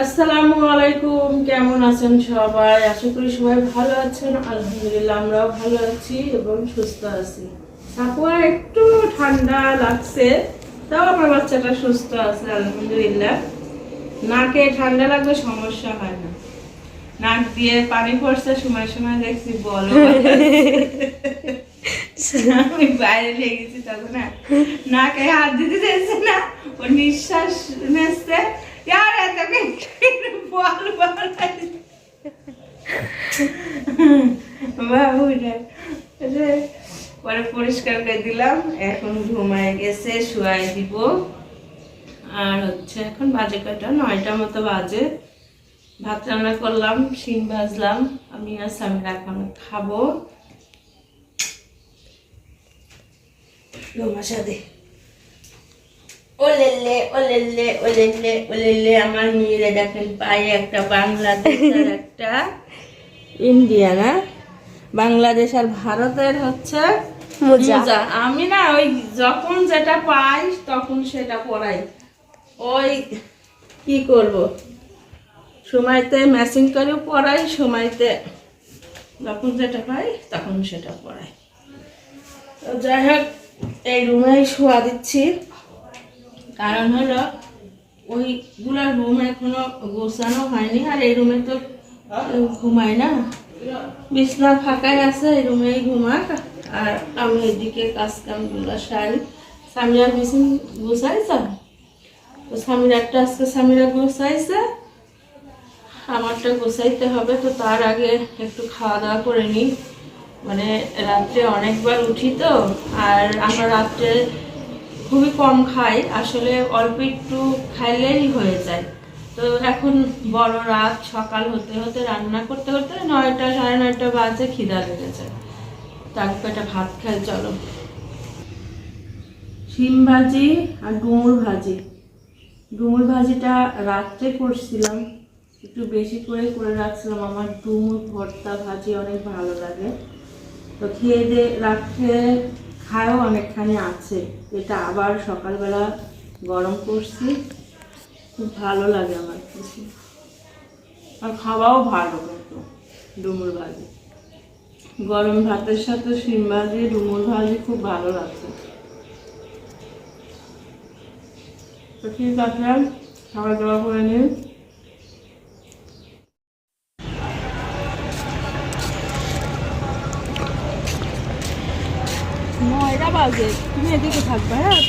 আসসালামু আলাইকুম, কেমন আছেন সবাই? আশা করি সবাই ভালো আছেন। আলহামদুলিল্লাহ, আমরাও ভালো আছি এবং সুস্থ আছি। সাপুয়া, একটু ঠান্ডা লাগছে, তাও আমার বাচ্চাটা সুস্থ আছে, আলহামদুলিল্লাহ। নাকে ঠান্ডা লাগলে সমস্যা হয় না। নাক দিয়ে পানি পড়ছে, সময় সময় দেখছি বল আমি বাইরে লেগেছি তখন না নাকে হাত দিতে চাইছে না, ও নিঃশ্বাস নেচ্ছে। யார் அந்த பால் பால் পরে পরিষ্কার করে দিলাম এখন ঘুমায় গেছে শুয়াই দিব আর হচ্ছে এখন বাজে কয়টা নয়টা মতো বাজে ভাত রান্না করলাম শিম ভাজলাম আমি আর স্বামীরা এখন খাব তোমার সাথে ওলেলে ওলেলে ওলেলে ওলেলে আমার মেয়েরা দেখেন পায়ে একটা বাংলাদেশ আর একটা ইন্ডিয়া না বাংলাদেশ আর ভারতের হচ্ছে মোজা। আমি না ওই যখন যেটা পাই তখন সেটা পরাই। ওই কি করব? সময়তে ম্যাচিং করেও পরাই সময়তে যখন যেটা পাই তখন সেটা পরাই। তো যাই হোক এই রুমেই শোয়া দিচ্ছি। কারণ হলো ওইগুলা রুম এখনও গোছানো হয়নি, আর এই রুমে তো ঘুমায় না। বিছনা ফাঁকাই আছে, এই রুমেই ঘুমাক। আর আমি এদিকে কাজ কামগুলো সারি। স্বামীরা বিছন গোছাইছে? তো স্বামীর একটা আজকে স্বামীরা গোছাইছে। আমারটা গোছাইতে হবে, তো তার আগে একটু খাওয়া দাওয়া করে নিই। মানে রাত্রে অনেকবার উঠি তো, আর আমরা রাত্রে খুবই কম খাই আসলে অল্প একটু খাইলেই হয়ে যায়। তো এখন বড় রাত, সকাল হতে হতে রান্না করতে করতে নয়টা, সাড়ে নয়টা বাজে খিদা লেগেছে তারপর একটা ভাত খাই, চলো। শিম ভাজি আর ডুমুর ভাজি। ডুমুর ভাজিটা রাত্রে করছিলাম, একটু বেশি করে করে রাখছিলাম। আমার ডুমুর ভর্তা ভাজি অনেক ভালো লাগে। তো খেয়ে দিয়ে রাত্রে খায়ও অনেকখানি আছে। এটা আবার সকালবেলা গরম করছি। খুব ভালো লাগে আমার কিছু আর খাওয়াও ভালো কিন্তু, ডুমুর ভাজি। গরম ভাতের সাথে শিম ভাজি, ডুমুর ভাজি খুব ভালো লাগছে তো ঠিক আছে খাওয়া দাওয়া করে নিন। বাজে। তুমি এদিকে থাকবে হ্যাঁ?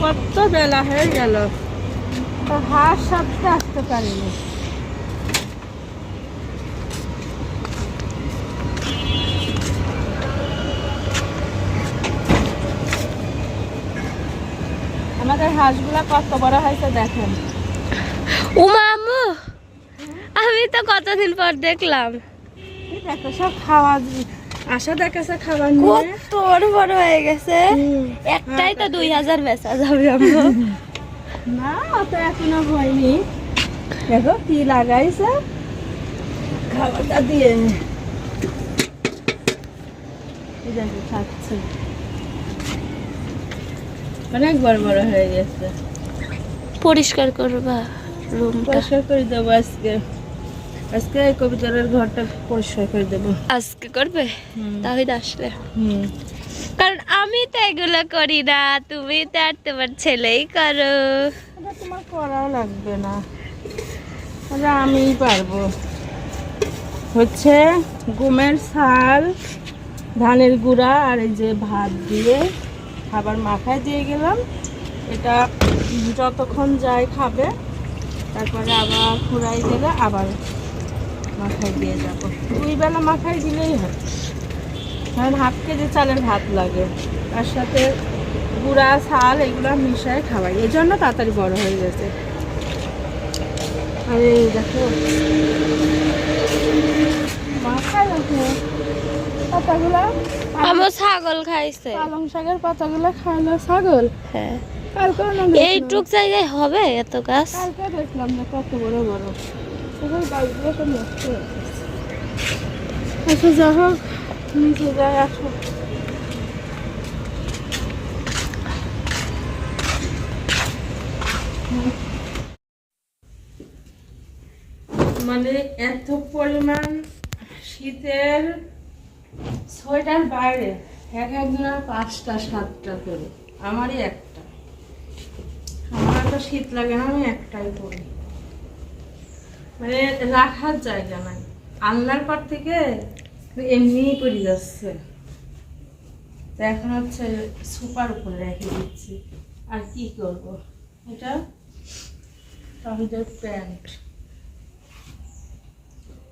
কত বেলা হয়ে গেল? তো হাঁস পারিনি। আমাদের কত বড় হয়েছে দেখেন। উমা আমি তো কতদিন পর দেখলাম। দেখো সব খাওয়া আশা দেখাছে খাবার নিয়ে। কত বড় হয়ে গেছে। একটাই তো দুই হাজার বেচা যাবে আম্মু। না অত এখনও হয়নি। দেখো কি লাগাইছে। খাবারটা দিয়ে দেখো খাচ্ছে। অনেক বড় বড় হয়ে গেছে। পরিষ্কার করবা রুমটা। পরিষ্কার করে দেবো আজকে। আজকে এই কবিতার ঘরটা পরিষ্কার করে দেবো। আজকে করবে? তাহলে আসলে। হুম। কারণ আমি তো এগুলো করি না তুমি তো আর তোমার ছেলেই করো। তোমার করাও লাগবে না। আমিই পারব। হচ্ছে গমের ছাল ধানের গুঁড়া আর এই যে ভাত দিয়ে খাবার মাখায় দিয়ে গেলাম। এটা যতক্ষণ যায় খাবে তারপরে আবার ফুরাই দিলে আবার মাখায় দিয়ে যাব। দুই বেলা মাখায় দিলেই হয়। কারণ হাফ কেজি চালের ভাত লাগে। তার সাথে গুঁড়া ছাল এগুলো মিশায় খাওয়াই। এই জন্য তাড়াতাড়ি বড় হয়ে গেছে। আরে দেখো মাথায় দেখো পাতাগুলো আমার ছাগল খাইছে। পালং শাকের পাতাগুলো খাওয়ালো ছাগল। হ্যাঁ। কালকে এইটুক জায়গায় হবে এত গাছ? কালকে দেখলাম না কত বড় বড়। আচ্ছা যা হোক নিচে আসো মানে এত পরিমাণ শীতের সোয়েটার বাইরে, এক একজনের পাঁচটা, সাতটা করে। আমারই একটা। আমার তো শীত লাগে না, আমি একটাই পরি। মানে রাখার জায়গা নাই। আলনার পর থেকে এমনিই পড়ে যাচ্ছে। এখন হচ্ছে সুপার উপরে রেখে দিচ্ছি। আর কি করব? এটা তাহিদের প্যান্ট।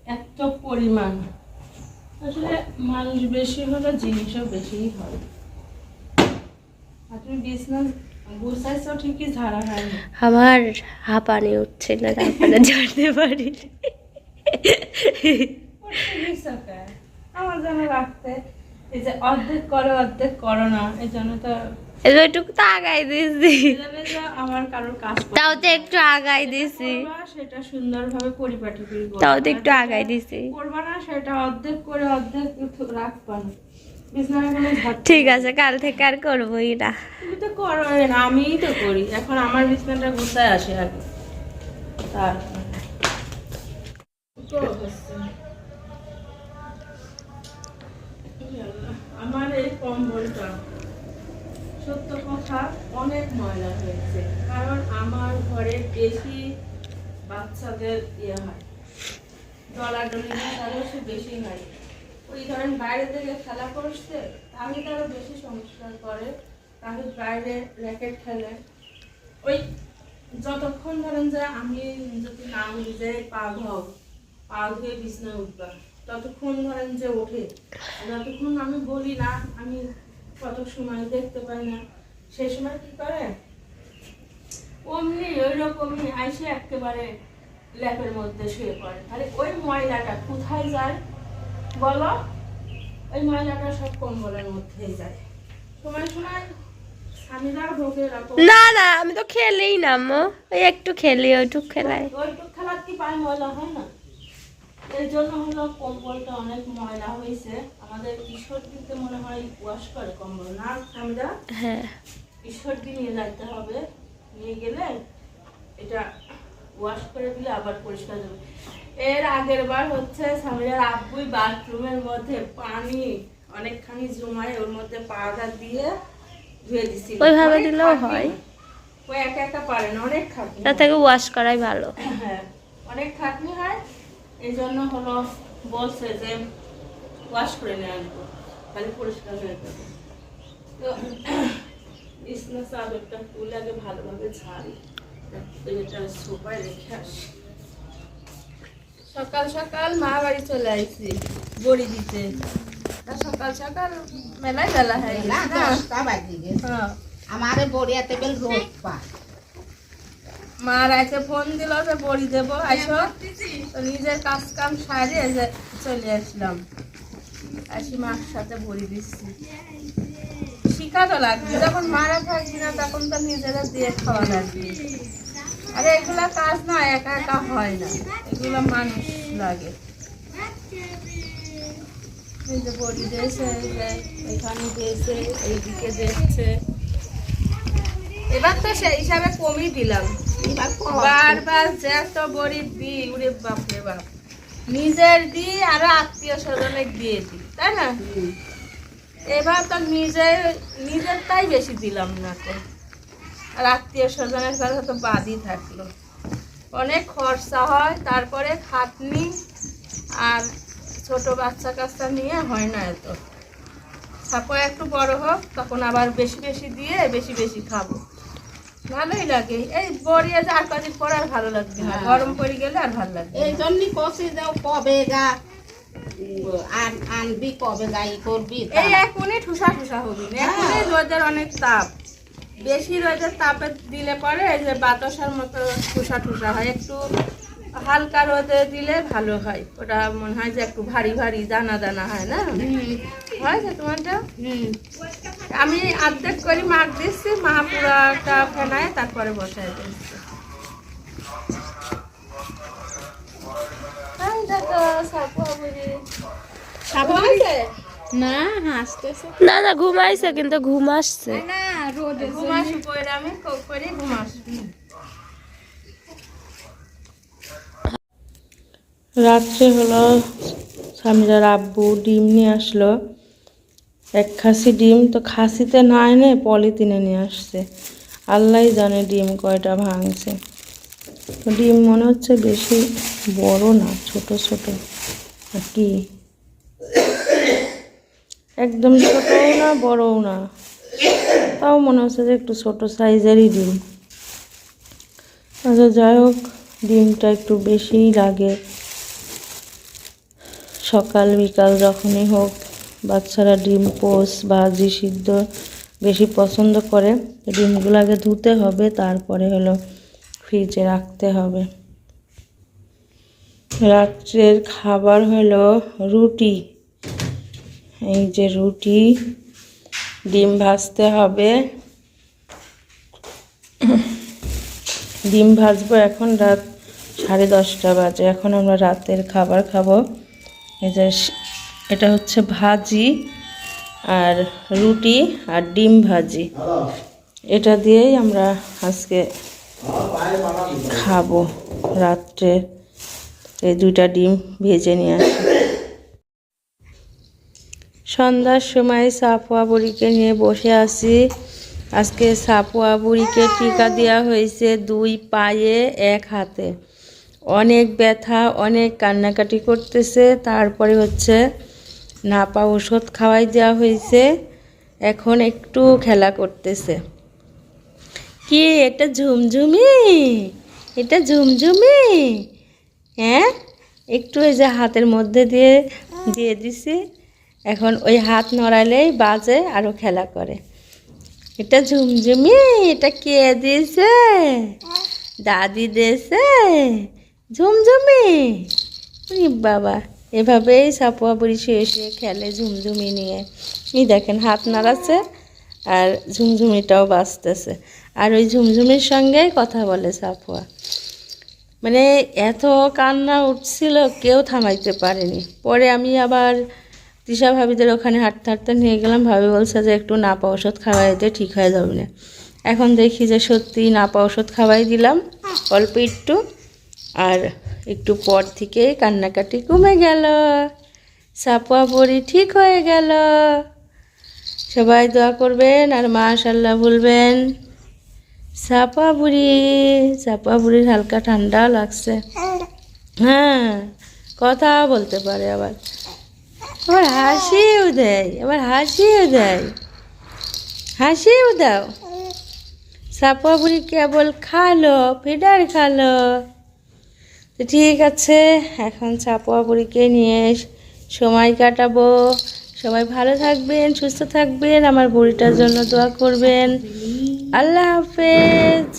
এত পরিমাণ। আসলে মানুষ বেশি হলে জিনিসও বেশিই হয়। আর তুমি বিজনেস আমার হাঁপানি উঠছে না তারপরে ঝরতে পারি করতে গেছো কেন? আমার জন্য রাখতে। এই যে অর্ধেক করো অর্ধেক করো না এই জন্য তো এটুকু আগাই আমার কারোর কাজ তাও তো একটু আগাই দিছি করবা, সেটা সুন্দরভাবে পরিপাটি করে তাও তো একটু আগাই করবা না সেটা অর্ধেক করে অর্ধেক রাখবা না। ঠিক আছে কাল থেকে আর করবোই না। তুমি তো করো না আমিই তো করি। এখন আমার বিছানাটা গুছায় আসে আগে আমার এই কম্বলটা সত্য কথা অনেক ময়লা হয়েছে কারণ আমার ঘরে বেশি বাচ্চাদের ইয়ে হয়। ডলাডলি সে বেশি হয়। ওই ধরেন বাইরে থেকে খেলা করছে, তাহলে তারা বেশি সমস্যা করে। তাহলে বাইরে র্যাকেট খেলে। ওই যতক্ষণ ধরেন যে আমি যদি না নিজে পা ঘাও পা ধুয়ে বিছনা উঠবা, ততক্ষণ ধরেন যে ওঠে। যতক্ষণ আমি বলি না, আমি কত সময় দেখতে পাই না। সেই সময় কি করে? অমনি ওই রকমই আইসে একেবারে ল্যাপের মধ্যে শুয়ে পড়ে। তাহলে ওই ময়লাটা কোথায় যায়? বলো? ওই ময়লাটা সব কম্বলের মধ্যেই যায়। সময় সময় না না আমি তো খেলেই না মো ওই একটু খেলি ওইটুক খেলাই। ওইটুক খেলার কি পায়ে ময়লা হয় না? এর জন্য হলো কম্বলটা অনেক ময়লা হয়েছে। আমাদের ঈশ্বর দিতে মনে হয় ওয়াশ করে কম্বল। না স্বামীরা হ্যাঁ। ঈশ্বর নিয়ে যাইতে হবে। নিয়ে গেলে এটা ওয়াশ করে দিলে আবার পরিষ্কার হবে এর আগের বার হচ্ছে স্বামীর আব্বুই বাথরুমের মধ্যে পানি অনেকখানি জমায় ওর মধ্যে পাউডার দিয়ে ধুয়ে দিছি ওইভাবে দিলেও হয়। ও একা একা পারে না অনেক খাটনি তার থেকে ওয়াশ করাই ভালো। হ্যাঁ অনেক খাটনি হয়। এই জন্য হলো বলছে যে ওয়াশ করে নিয়ে আসব তাহলে পরিষ্কার হয়ে যাবে। তো বিছনা চাদরটা তুলে আগে ভালোভাবে ঝাড়ি এটা সোফায় রেখে আসি। সকাল সকাল মা বাড়ি চলে আইছি বড়ি দিতে। সকাল সকাল মেলায় বেলা হয়ে গেছে। আমারে বড়িয়াতে বেল রোদ পা মা রাতে ফোন দিল যে বড়ি দেবো আইসো। তো নিজের কাজ কাম সারিয়ে চলে আসলাম। আসি মার সাথে বড়ি দিচ্ছি। শিখা তো লাগবে। যখন মারা থাকবি না তখন তো নিজেরা দিয়ে খাওয়া লাগবে। আরে এগুলা কাজ না একা একা হয় না। এগুলো মানুষ লাগে। এই যে বড়ি দিয়েছে এখানে দিয়েছে এইদিকে দিচ্ছে এবার তো সেই হিসাবে কমই দিলাম। বারবার যে এত বড়ি দি উড়ে বাপরে বাপ। নিজের দি আরও আত্মীয় স্বজনের দিয়ে দি তাই না? এবার তো নিজের নিজেরটাই বেশি দিলাম না তো। আর আত্মীয় স্বজনের কাছে তো বাদই থাকল। অনেক খরচা হয় তারপরে খাটনি আর ছোট বাচ্চা কাচ্চা নিয়ে হয় না এত। ছাপা একটু বড় হোক তখন আবার বেশি বেশি দিয়ে বেশি বেশি খাব। ভালোই লাগে। এই বড়িয়ে যে আর কদিন পর আর ভালো লাগবে না। হ্যাঁ। গরম পড়ে গেলে আর ভালো লাগবে এই। জন্যই কষি যাও কবে গা? আন আনবি কবে গা? ই করবি এই এক এখনই ঠুসা ঠুসা হবি না। হ্যাঁ। এখনই রোদের অনেক তাপ। বেশি রোদের তাপে দিলে পরে এই যে বাতাসার মতো ঠুসা ঠুসা হয়। একটু হালকা রোদে দিলে ভালো হয়। ওটা মনে হয় যে একটু ভারী ভারী দানা দানা হয় না? হয় যে তোমারটা? হুম। আমি অর্ধেক করে মাখ দিচ্ছি মা পুরাটা ফেনায় তারপরে বসাই দিচ্ছি। না হাসতেছে। না না ঘুমাইছে কিন্তু ঘুম আসছে। না রাত্রে হলো স্বামীরার আব্বু ডিম নিয়ে আসলো। এক খাসি ডিম, তো খাসিতে না এনে পলিথিনে নিয়ে আসছে। আল্লাহ জানে ডিম কয়টা ভাঙছে। ডিম মনে হচ্ছে বেশি বড় না, ছোট ছোট। আর কি? একদম ছোটও না, বড়ও না। তাও মনে হচ্ছে যে একটু ছোট সাইজেরই ডিম। আচ্ছা যাই হোক, ডিমটা একটু বেশিই লাগে। সকাল, বিকাল যখনই হোক, বাচ্চারা ডিম পোস ভাজি সিদ্ধ বেশি পছন্দ করে ডিমগুলো আগে ধুতে হবে, তারপরে হলো ফ্রিজে রাখতে হবে। রাত্রের খাবার হলো রুটি। এই যে রুটি ডিম ভাজতে হবে। ডিম ভাজবো এখন রাত সাড়ে দশটা বাজে। এখন আমরা রাতের খাবার খাব। এই যে এটা হচ্ছে ভাজি আর রুটি আর ডিম ভাজি। এটা দিয়েই আমরা আজকে খাব। রাত্রে এই দুইটা ডিম ভেজে নিয়ে আসি। সন্ধ্যার সময় সাপুয়া বুড়িকে নিয়ে বসে আছি। আজকে সাপুয়া বুড়িকে টিকা দেওয়া হয়েছে দুই পায়ে, এক হাতে। অনেক ব্যথা, অনেক কান্নাকাটি করতেছে। তারপরে হচ্ছে নাপা ওষুধ খাওয়াই দেওয়া হয়েছে। এখন একটু খেলা করতেছে। কি, এটা ঝুমঝুমি? এটা ঝুমঝুমি? হ্যাঁ? একটু এই যে হাতের মধ্যে দিয়ে দিয়ে দিছি। এখন ওই হাত নড়ালেই বাজে আরও খেলা করে। এটা ঝুমঝুমি, এটা কে দিয়েছে? দাদি দিয়েছে? ঝুমঝুমি? বাবা, এভাবেই সাপুয়া বুড়ি শুয়ে শুয়ে খেলে ঝুমঝুমি নিয়ে। এই দেখেন হাত নাড়াচ্ছে আর ঝুমঝুমিটাও বাঁচতেছে আর ওই ঝুমঝুমির সঙ্গে কথা বলে সাপুয়া। মানে এত কান্না উঠছিল, কেউ থামাইতে পারেনি। পরে আমি আবার তৃষা ভাবিদের ওখানে হাঁটতে হাঁটতে নিয়ে গেলাম। ভাবি বলছে যে একটু নাপা ওষুধ খাওয়াইতে ঠিক হয়ে যাবে না। এখন দেখি যে সত্যি নাপা ওষুধ খাওয়াই দিলাম। অল্প একটু আর একটু পর থেকে কান্নাকাটি কমে গেল। সাপুয়া বড়ি ঠিক হয়ে গেল। সবাই দোয়া করবেন আর মাশাল্লাহ বলবেন চাপা বুড়ি চাপা বুড়ির হালকা ঠান্ডাও লাগছে। হ্যাঁ কথা বলতে পারে আবার। আবার হাসিও দেয় আবার হাসিও দেয় হাসিও দাও চাপা বুড়ি কেবল খালো, ফিডার খালো। তো ঠিক আছে, এখন চাপা বুড়িকে নিয়ে সময় কাটাবো। সবাই ভালো থাকবেন, সুস্থ থাকবেন। আমার বুড়িটার জন্য দোয়া করবেন। আল্লাহ হাফেজ।